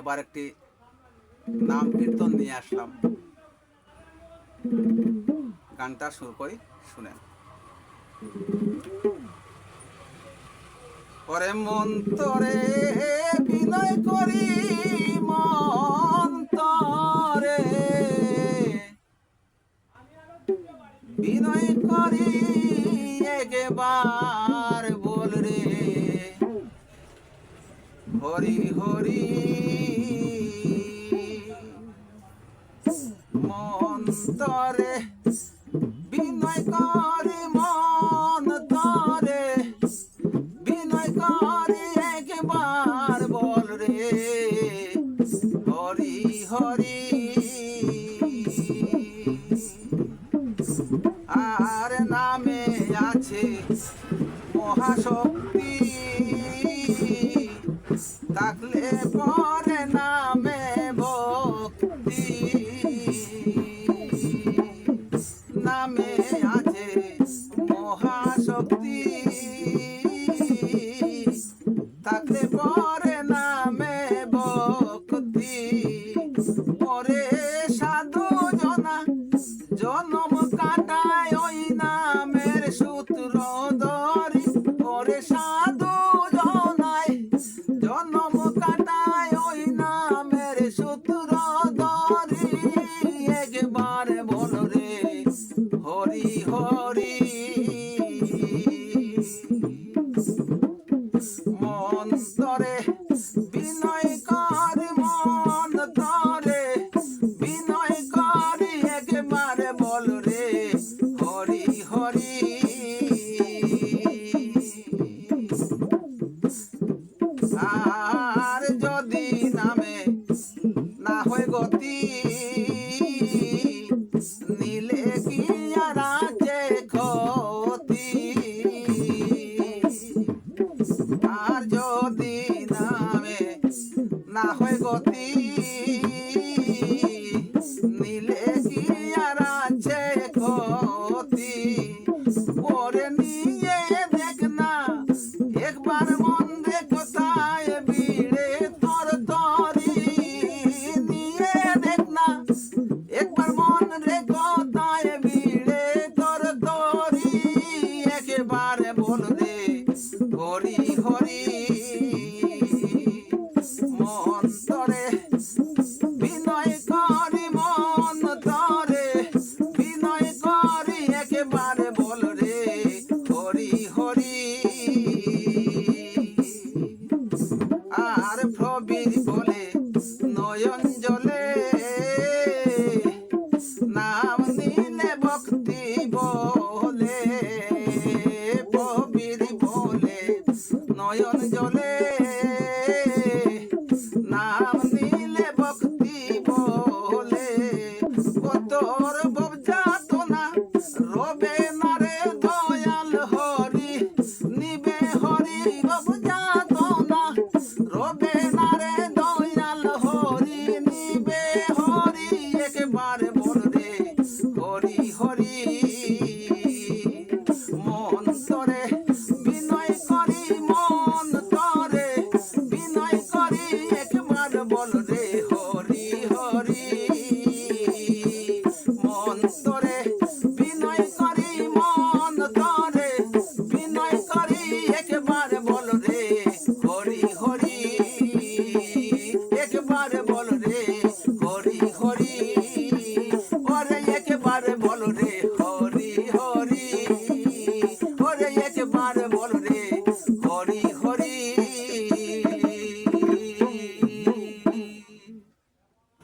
এবার একটি নাম কীর্তন নিয়ে আসলাম। গানটা শুরু করি, শুনেন। পরে মন্তরে বিনয় করি মন্তরে বিনয় করি, একবার বল রে। হরি হরি মন্তরে বিনয় করি মন তরে বিনয় করি একবার বল রে, হরি হরি। আর নামে আছে মহাশক্তি, থাকলে থাকলে পরে Jesus. গতি নীলে কি আর একবার মন কোথায় ভিড়ে তোর তরি নিয়ে দেখ না একবার মন রে কোথায় ভিড়ে তোর তরি একেবারে বল রে হরি হরি প্রবীর বলে নয়ন জলে। নাম নিলে ভক্তি বল রে হরি হরি। মন তরে বিনয় করি, মন তরে বিনয় করি। একবার বল রে হরি হরি, একবার বল রে হরি হরি।